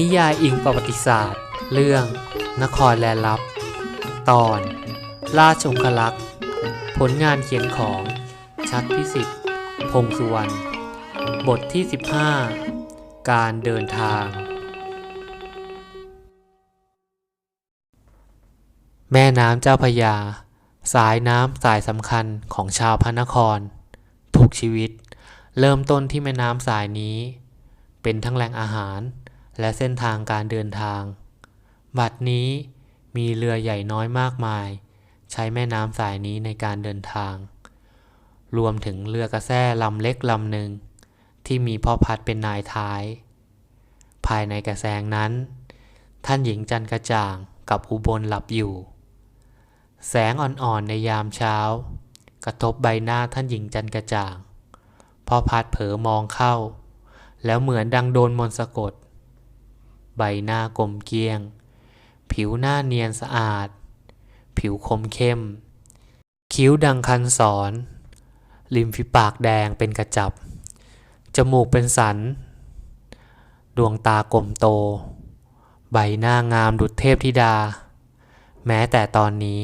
นิยายอิงประวัติศาสตร์ เรื่อง นครแลลับ ตอน ราชองคลักษ์ผลงานเขียนของชัดพิสิทธิ์พงสุวรรณบทที่ 15 การเดินทาง แม่น้ำเจ้าพยา สายน้ำสายสำคัญของชาวพระนคร ทุกชีวิต เริ่มต้นที่แม่น้ำสายนี้ เป็นทั้งแหล่งอาหาร และเส้นทางการเดินทาง บัดนี้มีเรือใหญ่น้อยมากมาย ใช้แม่น้ำสายนี้ในการเดินทาง รวมถึงเรือกระแสลำเล็กลำหนึ่ง ที่มีพ่อพัดเป็นนายท้าย ภายในกระแสงนั้น ท่านหญิงจันกระจ่างกับอุบลหลับอยู่ แสงอ่อนๆในยามเช้า กระทบใบหน้าท่านหญิงจันกระจ่างพ่อพัดเผลอมองเข้า แล้วเหมือนดังโดนมนต์สะกด ใบหน้ากลมเกลียง ผิวหน้าเนียนสะอาด ผิวคมเข้ม คิ้วดังคันสอนริมฝีปากแดงเป็นกระจับ จมูกเป็นสัน ดวงตากลมโต ใบหน้างามดุจเทพธิดา แม้แต่ตอนนี้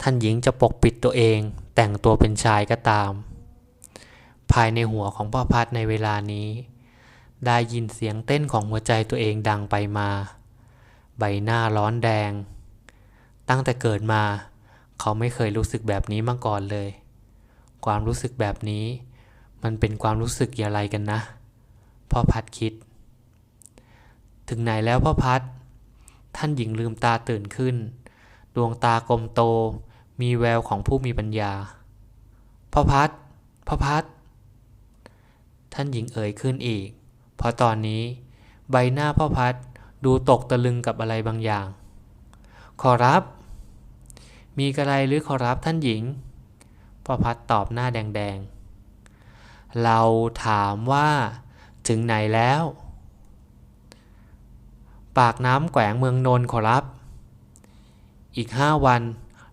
ท่านหญิงจะปกปิดตัวเองแต่งตัวเป็นชายก็ตาม ภายในหัวของพ่อพัดในเวลานี้ ได้ยินเสียงเต้นของหัวใจตัวเองดังไปมา ใบหน้าร้อนแดง ตั้งแต่เกิดมา เขาไม่เคยรู้สึกแบบนี้มาก่อนเลย ความรู้สึกแบบนี้ มันเป็นความรู้สึกอย่างไรกันนะ พ่อพัดคิด ถึงไหนแล้วพ่อพัด ท่านหญิงลืมตาตื่นขึ้น ดวงตากลมโต มีแววของผู้มีปัญญา พ่อพัด พ่อพัด ท่านหญิงเอ่ยขึ้นอีก เพราะตอนนี้ใบหน้าพ่อพัดดูตกตะลึงกับอะไรบางอย่าง ขอรับ มีกระไรหรือขอรับท่านหญิง พ่อพัดตอบหน้าแดงๆ เราถามว่าถึงไหนแล้ว ปากน้ำแขวงเมืองนนท์ขอรับ อีกห้าวัน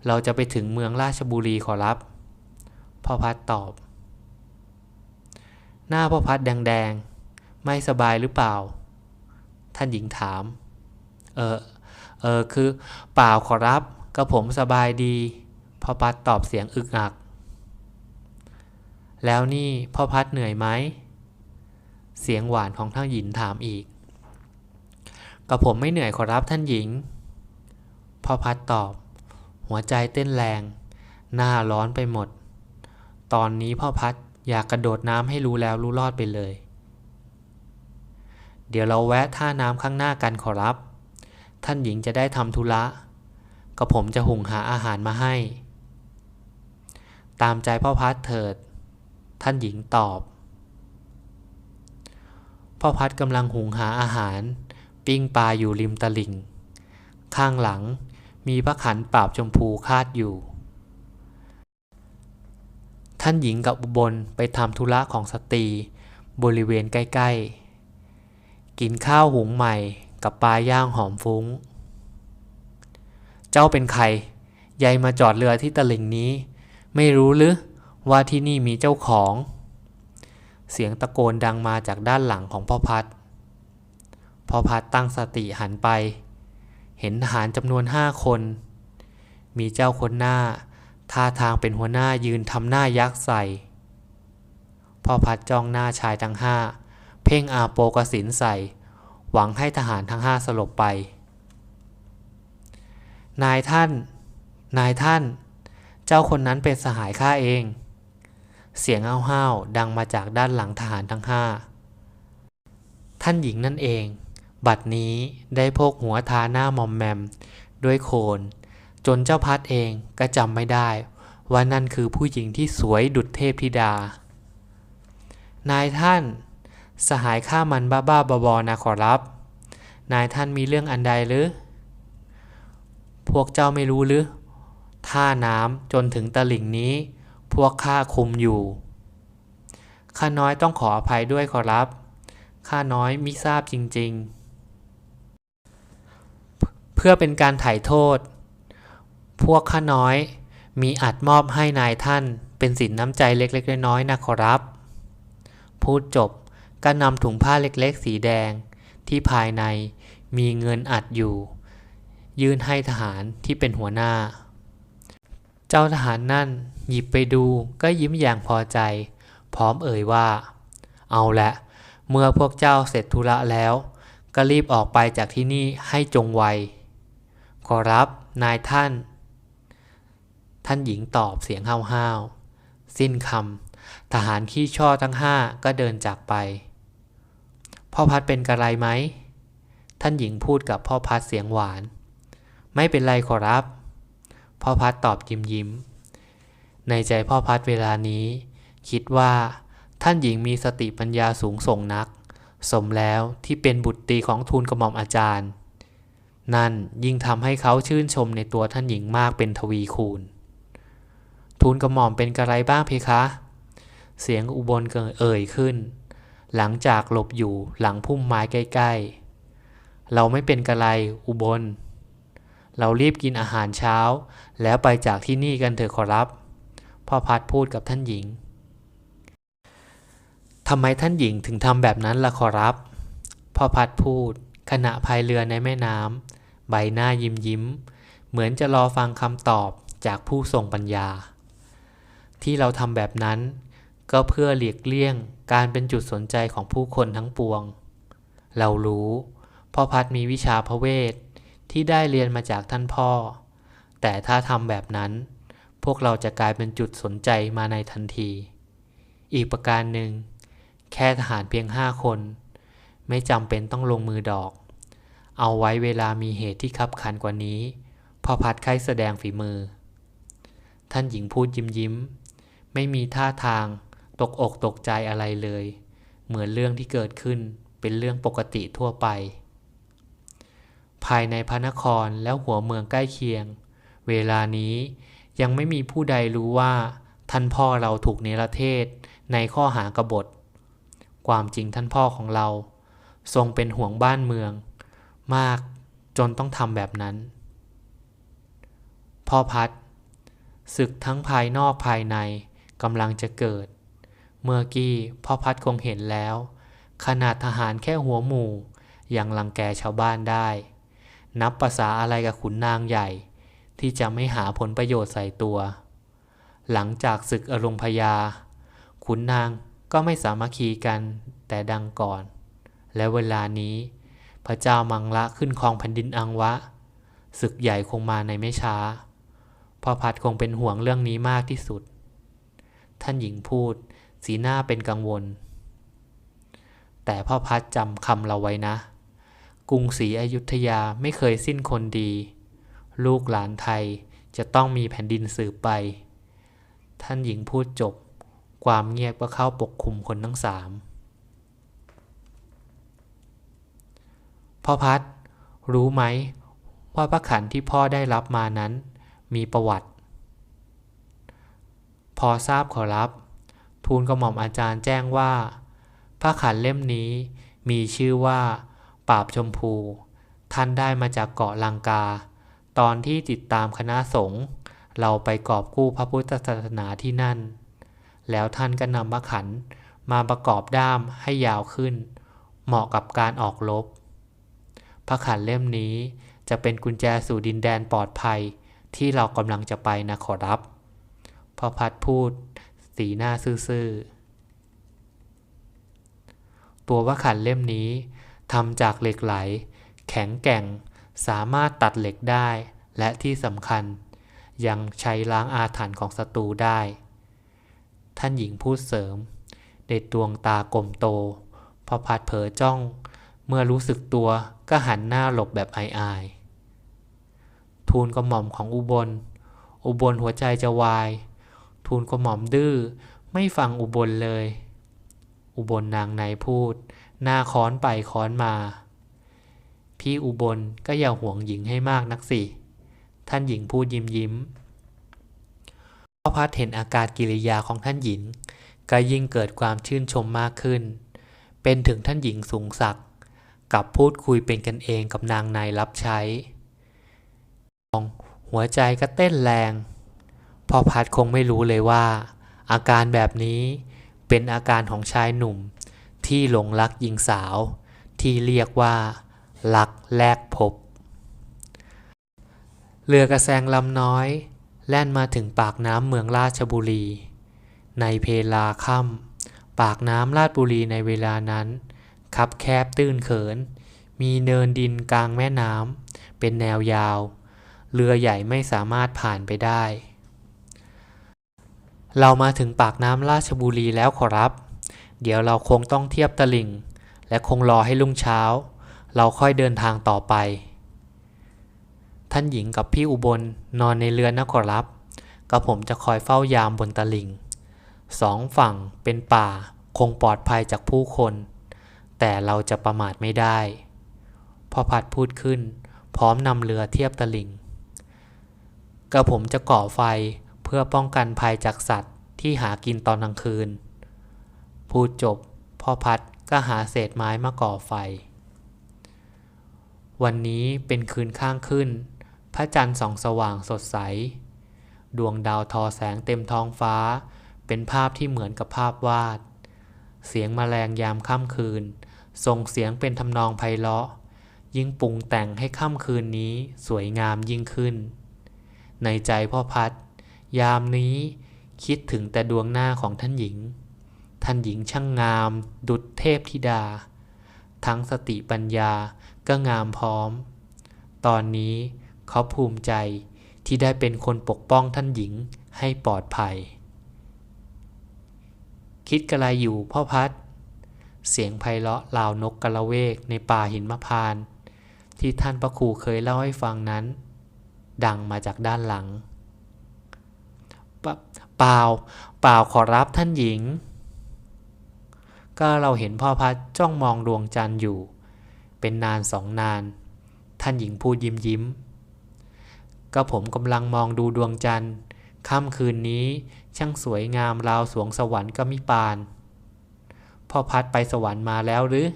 เราจะไปถึงเมืองราชบุรีขอรับ พ่อพัดตอบ หน้าพ่อพัดแดงๆ ไม่สบายหรือเปล่า ท่านหญิงถาม เออ เออ คือ เปล่าขอรับก็ผมสบายดี พ่อพัดตอบเสียงอึกอัก แล้วนี่พ่อพัดเหนื่อยไหม เสียงหวานของท่านหญิงถามอีกก็ผมไม่เหนื่อยขอรับท่านหญิง พ่อพัดตอบ หัวใจเต้นแรง หน้าร้อนไปหมด ตอนนี้พ่อพัดอยากกระโดดน้ำให้รู้แล้วรู้รอดไปเลย เดี๋ยวเราแวะท่าน้ำข้างหน้ากันขอรับ ท่านหญิงจะได้ทำธุระ ก็ผมจะหุงหาอาหารมาให้ ตามใจพ่อพัดเถิด ท่านหญิงตอบ พ่อพัดกำลังหุงหาอาหาร ปิ้งปลาอยู่ริมตลิ่ง ข้างหลังมีพระขันปราบชมพูคาดอยู่ ท่านหญิงกับอุบลไปทำธุระของสตรีบริเวณใกล้ ๆ กินข้าวหุงใหม่กับปลาย่างหอมฟุ้ง เจ้าเป็นใครยายมาจอดเรือที่ตลิ่งนี้ ไม่รู้หรือว่าที่นี่มีเจ้าของ เสียงตะโกนดังมาจากด้านหลังของพ่อพัด พ่อพัดตั้งสติหันไป เห็นทหารจำนวนห้าคน มีเจ้าคนหน้า ท่าทางเป็นหัวหน้ายืนทำหน้ายักษ์ใส่ พ่อพัดจ้องหน้าชายทั้งห้า เพ่งอาโปกสินใส่ หวังให้ทหารทั้งห้าสลบไป นายท่าน นายท่าน เจ้าคนนั้นเป็นสหายข้าเอง เสียงห้าวๆดังมาจากด้านหลังทหารทั้งห้าท่านหญิงนั่นเอง บัดนี้ได้พกหัวทาหน้ามอมแมม ด้วยโคน จนเจ้าพัดเองก็จำไม่ได้ ว่านั่นคือผู้หญิงที่สวยดุจเทพธิดา นายท่าน สหายข้ามันบ้าๆบอๆนะขอรับ นายท่านมีเรื่องอันใดหรือ พวกเจ้าไม่รู้หรือ ท่าน้ำจนถึงตลิ่งนี้ พวกข้าคุมอยู่ ข้าน้อยต้องขออภัยด้วยขอรับ ข้าน้อยมิทราบจริง ๆ เพื่อเป็นการไถ่โทษ พวกข้าน้อยมีอัดมอบให้นายท่านเป็นสินน้ำใจเล็กๆน้อยๆนะขอรับ พูดจบ ก็นำถุงผ้าเล็กๆ สีแดงที่ภายในมีเงินอัดอยู่ ยื่นให้ทหารที่เป็นหัวหน้า เจ้าทหารนั่นหยิบไปดูก็ยิ้มอย่างพอใจ พร้อมเอ่ยว่า เอาละเมื่อพวกเจ้าเสร็จธุระแล้ว ก็รีบออกไปจากที่นี่ให้จงไวขอรับนายท่าน ท่านหญิงตอบเสียงห้าวๆสิ้นคำทหารขี้ช่อทั้งห้าก็เดินจากไป พ่อพัดเป็นกระไรไหม ท่านหญิงพูดกับพ่อพัดเสียงหวาน ไม่เป็นไรขอรับ พ่อพัดตอบยิ้มยิ้ม ในใจพ่อพัดเวลานี้ คิดว่าท่านหญิงมีสติปัญญาสูงส่งนัก สมแล้วที่เป็นบุตรตีของทูลกระหม่อมอาจารย์ นั่นยิ่งทำให้เขาชื่นชมในตัวท่านหญิงมากเป็นทวีคูณ ทูลกระหม่อมเป็นกระไรบ้างเพคะ เสียงอุบลเกิดเอ่ยขึ้น หลังจากหลบอยู่หลังพุ่มไม้ใกล้ๆ เราไม่เป็นกระไรอุบล เรารีบกินอาหารเช้า แล้วไปจากที่นี่กันเถอะขอรับ พ่อพัดพูดกับท่านหญิงทำไมท่านหญิงถึงทำแบบนั้นล่ะขอรับ พ่อพัดพูด ขณะพายเรือในแม่น้ำใบหน้ายิ้มยิ้ม เหมือนจะรอฟังคำตอบจากผู้ทรงปัญญา ที่เราทำแบบนั้นก็เพื่อหลีกเลี่ยง การเป็นจุดสนใจของผู้คนทั้งปวง เรารู้พ่อพัดมีวิชาพระเวทที่ได้เรียนมาจากท่านพ่อ แต่ถ้าทำแบบนั้น พวกเราจะกลายเป็นจุดสนใจมาในทันที อีกประการหนึ่ง แค่ทหารเพียงห้าคน ไม่จำเป็นต้องลงมือดอก เอาไว้เวลามีเหตุที่คับขันกว่านี้พ่อพัดใครแสดงฝีมือ ท่านหญิงพูดยิ้มยิ้ม ไม่มีท่าทาง ตกอกตกใจอะไรเลย เหมือนเรื่องที่เกิดขึ้นเป็นเรื่องปกติทั่วไป ภายในพระนครแล้วหัวเมืองใกล้เคียง เวลานี้ยังไม่มีผู้ใดรู้ว่าท่านพ่อเราถูกเนรเทศในข้อหากบฏ ความจริงท่านพ่อของเรา ทรงเป็นห่วงบ้านเมือง มากจนต้องทำแบบนั้น พ่อพัดศึกทั้งภายนอกภายในกำลังจะเกิด เมื่อกี้พ่อพัดคงเห็นแล้ว ขนาดทหารแค่หัวหมู่ ยังลังแกชาวบ้านได้ นับภาษาอะไรกับขุนนางใหญ่ ที่จะไม่หาผลประโยชน์ใส่ตัว หลังจากศึกอรงพยา ขุนนางก็ไม่สามัคคีกันแต่ดังก่อน และเวลานี้ พระเจ้ามังละขึ้นครองแผ่นดินอังวะ ศึกใหญ่คงมาในไม่ช้าพ่อพัดคงเป็นห่วงเรื่องนี้มากที่สุด ท่านหญิงพูด สีหน้าเป็นกังวล แต่พ่อพัดจำคำเราไว้นะ กรุงศรีอยุธยาไม่เคยสิ้นคนดี ลูกหลานไทยจะต้องมีแผ่นดินสืบไป ท่านหญิงพูดจบ ความเงียบก็เข้าปกคลุมคนทั้งสามพ่อพัดรู้ไหมว่าพระขันที่พ่อได้รับมานั้น มีประวัติ พอทราบขอรับ ทูลกระหม่อมอาจารย์แจ้งว่า พระขันเล่มนี้มีชื่อว่าปราบชมพู ท่านได้มาจากเกาะลังกา ตอนที่ติดตามคณะสงฆ์เราไปกอบกู้พระพุทธศาสนาที่นั่น แล้วท่านก็นำพระขันมาประกอบด้ามให้ยาวขึ้น เหมาะกับการออกรบพระขันเล่มนี้จะเป็นกุญแจสู่ดินแดนปลอดภัยที่เรากำลังจะไปนะขอรับ พอพัดพูด สีหน้าซื่อๆ ตัวพระขันเล่มนี้ทำจากเหล็กไหล แข็งแกร่ง สามารถตัดเหล็กได้ และที่สำคัญ ยังใช้ล้างอาถรรพ์ของศัตรูได้ ท่านหญิงพูดเสริมในดดวงตากลมโต พอพัดเผลอจ้อง เมื่อรู้สึกตัวก็หันหน้าหลบแบบอายๆทูลกระหม่อมของอุบล อุบลหัวใจจะวาย ทูลกระหม่อมดื้อ ไม่ฟังอุบลเลย อุบลนางในพูด หน้าค้อนไปค้อนมา พี่อุบลก็อย่าห่วงหญิงให้มากนักสิ ท่านหญิงพูดยิ้มยิ้มพ่อพัดเห็นอาการกิริยาของท่านหญิง ก็ยิ่งเกิดความชื่นชมมากขึ้น เป็นถึงท่านหญิงสูงศักดิ์กับพูดคุยเป็นกันเองกับนางนายรับใช้ หัวใจก็เต้นแรง พ่อพัดคงไม่รู้เลยว่า อาการแบบนี้เป็นอาการของชายหนุ่ม ที่หลงรักหญิงสาว ที่เรียกว่าลักแลกพบ เรือกระแซงลำน้อย แล่นมาถึงปากน้ำเมืองราชบุรี ในเพลาค่ำปากน้ำราชบุรีในเวลานั้น คับแคบตื้นเขิน มีเนินดินกลางแม่น้ำเป็นแนวยาว เรือใหญ่ไม่สามารถผ่านไปได้ เรามาถึงปากน้ำราชบุรีแล้วขอรับ เดี๋ยวเราคงต้องเทียบตลิ่ง และคงรอให้รุ่งเช้า เราค่อยเดินทางต่อไป ท่านหญิงกับพี่อุบลนอนในเรือนนะขอรับก็ผมจะคอยเฝ้ายามบนตลิ่ง สองฝั่งเป็นป่าคงปลอดภัยจากผู้คน แต่เราจะประมาทไม่ได้พ่อพัดพูดขึ้น พร้อมนำเรือเทียบตลิ่งกระผมจะก่อไฟ เพื่อป้องกันภัยจากสัตว์ที่หากินตอนกลางคืน พูดจบพ่อพัดก็หาเศษไม้มาก่อไฟ วันนี้เป็นคืนข้างขึ้น พระจันทร์ส่องสว่างสดใส ดวงดาวทอแสงเต็มท้องฟ้า เป็นภาพที่เหมือนกับภาพวาด เสียงแมลงยามค่ำคืน ส่งเสียงเป็นทำนองไพเราะ ยิ่งปรุงแต่งให้ค่ำคืนนี้สวยงามยิ่งขึ้น ในใจพ่อพัด ยามนี้คิดถึงแต่ดวงหน้าของท่านหญิง ท่านหญิงช่างงาม ดุจเทพธิดา ทั้งสติปัญญาก็งามพร้อม ตอนนี้เขาภูมิใจที่ได้เป็นคนปกป้องท่านหญิงให้ปลอดภัย คิดกระไรอยู่พ่อพัด เสียงไพเราะลาวนกกระเวกในป่าหินมะพาน ที่ท่านพระครูเคยเล่าให้ฟังนั้น ดังมาจากด้านหลัง เปล่า เปล่าขอรับท่านหญิง ก็เราเห็นพ่อพัดจ้องมองดวงจันทร์อยู่ เป็นนานสองนาน ท่านหญิงพูดยิ้มยิ้ม ก็ผมกำลังมองดูดวงจันทร์ค่ำคืนนี้ช่างสวยงามราวสวงสวรรค์ก็มิปาน พ่อพัดไปสวรรค์มาแล้วหรือ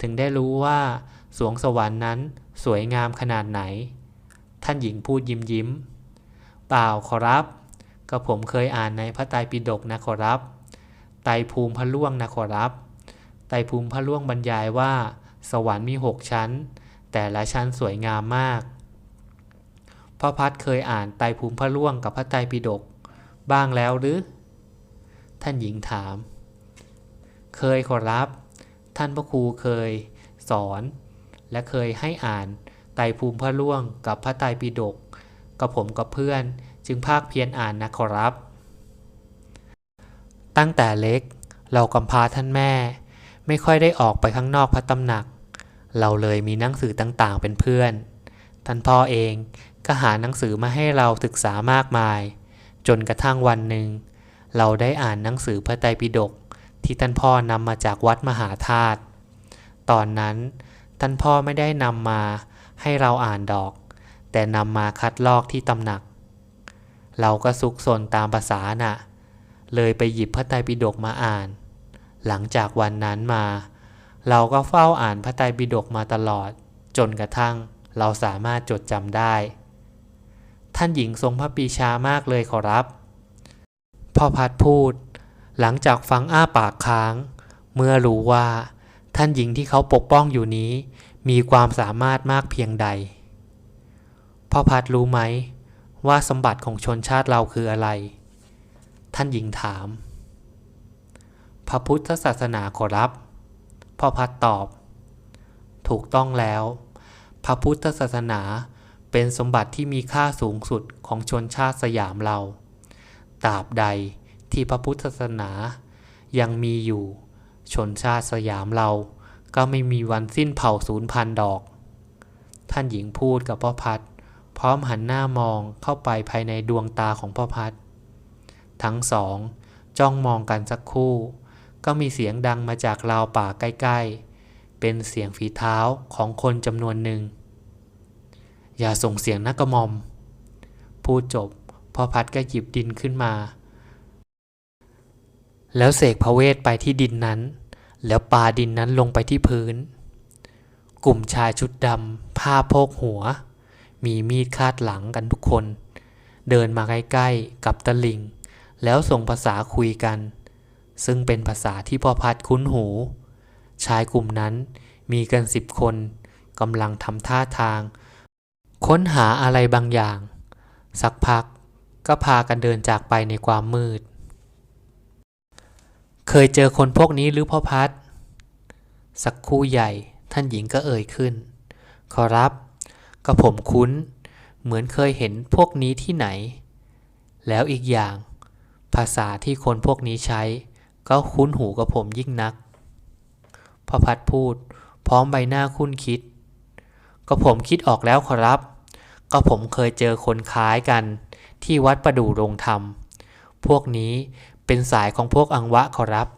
ถึงได้รู้ว่าสวงสวรรค์นั้นสวยงามขนาดไหน ท่านหญิงพูดยิ้มยิ้ม เปล่าขอรับ ก็ผมเคยอ่านในพระไตรปิฎกนะขอรับ ไตรภูมิพระล่วงนะขอรับ ไตรภูมิพระล่วงบรรยายว่า สวรรค์มีหกชั้น แต่ละชั้นสวยงามมากพ่อพัดเคยอ่านไตรภูมิพระล่วงกับพระไตรปิฎกบ้างแล้วหรือ ท่านหญิงถาม เคยขอรับ ท่านพระครูเคยสอน และเคยให้อ่านไตรภูมิพระล่วงกับพระไตรปิฎกกับผมกับเพื่อน จึงภาคเพียรอ่านนะขอรับ ตั้งแต่เล็กเรากำพร้าท่านแม่ ไม่ค่อยได้ออกไปข้างนอกพระตำหนัก เราเลยมีหนังสือต่างๆ เป็นเพื่อน ท่านพ่อเองก็หาหนังสือมาให้เราศึกษามากมาย จนกระทั่งวันหนึ่ง เราได้อ่านหนังสือพระไตรปิฎกที่ท่านพ่อนำมาจากวัดมหาธาตุตอนนั้นท่านพ่อไม่ได้นำมาให้เราอ่านดอก แต่นำมาคัดลอกที่ตำหนัก เราก็ซุกซนตามภาษาน่ะ เลยไปหยิบพระไตรปิฎกมาอ่าน หลังจากวันนั้นมา เราก็เฝ้าอ่านพระไตรปิฎกมาตลอด จนกระทั่งเราสามารถจดจำได้ ท่านหญิงทรงพระปีชามากเลยขอรับ พ่อพัดพูด หลังจากฟังอ้าปากค้าง เมื่อรู้ว่า ท่านหญิงที่เขาปกป้องอยู่นี้ มีความสามารถมากเพียงใด พ่อพัดรู้ไหม ว่าสมบัติของชนชาติเราคืออะไร ท่านหญิงถาม พระพุทธศาสนาขอรับ พ่อพัดตอบ ถูกต้องแล้ว พระพุทธศาสนาเป็นสมบัติที่มีค่าสูงสุดของชนชาติสยามเรา ตราบใดที่พระพุทธศาสนายังมีอยู่ ชนชาติสยามเราก็ไม่มีวันสิ้นเผ่าศูนย์พันดอก ท่านหญิงพูดกับพ่อพัด พร้อมหันหน้ามองเข้าไปภายในดวงตาของพ่อพัด ทั้งสอง จ้องมองกันสักคู่ ก็มีเสียงดังมาจากราวป่าใกล้ ๆ เป็นเสียงฝีเท้าของคนจำนวนหนึ่ง อย่าส่งเสียงนักกระมอม พูดจบพ่อพัดก็หยิบดินขึ้นมา แล้วเสกพระเวทไปที่ดินนั้น แล้วปาดินนั้นลงไปที่พื้น กลุ่มชายชุดดำผ้าโพกหัว มีมีดคาดหลังกันทุกคน เดินมาใกล้ๆกับตะลิง แล้วส่งภาษาคุยกัน ซึ่งเป็นภาษาที่พ่อพัดคุ้นหู ชายกลุ่มนั้นมีกันสิบคนกำลังทำท่าทาง ค้นหาอะไรบางอย่าง สักพักก็พากันเดินจากไปในความมืด เคยเจอคนพวกนี้หรือพ่อพัด สักคู่ใหญ่ท่านหญิงก็เอ่ยขึ้น ขอรับ ก็ผมคุ้น เหมือนเคยเห็นพวกนี้ที่ไหน แล้วอีกอย่าง ภาษาที่คนพวกนี้ใช้ ก็คุ้นหูกับผมยิ่งนักพ่อพัดพูด พร้อมใบหน้าคุ้นคิด ก็ผมคิดออกแล้วขอรับ ก็ผมเคยเจอคนคล้ายกันที่วัดประดู่โรงธรรม พวกนี้เป็นสายของพวกอังวะขอรับ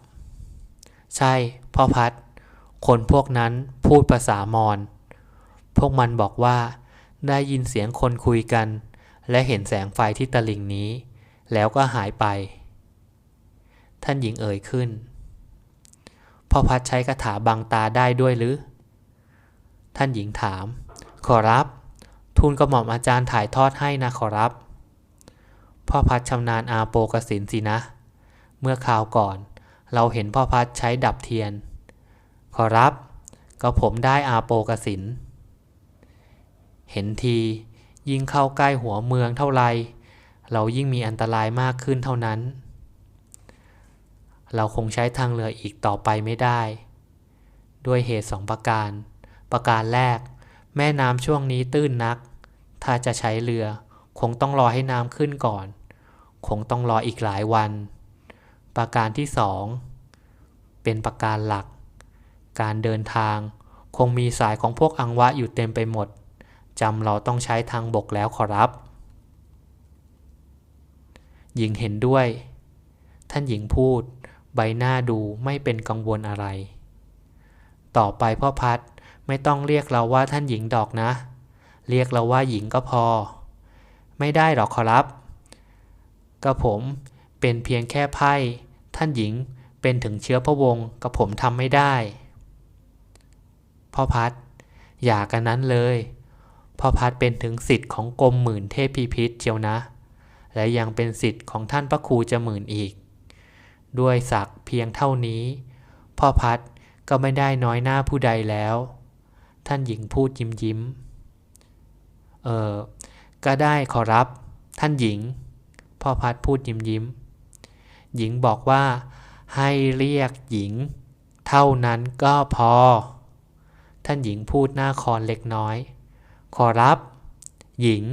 ใช่ พ่อพัด คนพวกนั้นพูดภาษามอญ พวกมันบอกว่า ได้ยินเสียงคนคุยกัน และเห็นแสงไฟที่ตลิ่งนี้ แล้วก็หายไป ท่านหญิงเอ่ยขึ้นพ่อพัดใช้คาถาบังตาได้ด้วยหรือ ท่านหญิงถาม ขอรับ ทูลกระหม่อมอาจารย์ถ่ายทอดให้นะขอรับ พ่อพัดชำนาญอาโปกสินสินะ เมื่อคราวก่อน เราเห็นพ่อพัดใช้ดับเทียน ขอรับ ก็ผมได้อาโปกสิน เห็นที ยิ่งเข้าใกล้หัวเมืองเท่าไร เรายิ่งมีอันตรายมากขึ้นเท่านั้น เราคงใช้ทางเรืออีกต่อไปไม่ได้ ด้วยเหตุสองประการ ประการแรก แม่น้ำช่วงนี้ตื้นนัก ถ้าจะใช้เรือคงต้องรอให้น้ำขึ้นก่อน คงต้องรออีกหลายวัน ประการที่สองเป็นประการหลัก การเดินทางคงมีสายของพวกอังวะอยู่เต็มไปหมด จำเราต้องใช้ทางบกแล้วขอรับ หญิงเห็นด้วย ท่านหญิงพูด ใบหน้าดูไม่เป็นกังวลอะไร ต่อไปพ่อพัดไม่ต้องเรียกเราว่าท่านหญิงดอกนะ เรียกเราว่าหญิงก็พอ ไม่ได้หรอกขอรับก็ผมเป็นเพียงแค่ไพ่ท่านหญิงเป็นถึงเชื้อพระวงศ์กับผมทำไม่ได้พ่อพัดอย่ากันนั้นเลย พอพัดเป็นถึงสิทธิ์ของกรมหมื่นเทพพิพิธเชียวนะ และยังเป็นสิทธิ์ของท่านพระครูจะหมื่นอีก ด้วยศักเพียงเท่านี้ พ่อพัดก็ไม่ได้น้อยหน้าผู้ใดแล้ว ท่านหญิงพูดยิ้มยิ้ม เออ ก็ได้ขอรับ ท่านหญิง พ่อพัดพูดยิ้มยิ้ม หญิงบอกว่า ให้เรียกหญิง เท่านั้นก็พอ ท่านหญิงพูดหน้าคอนเล็กน้อย ขอรับ หญิง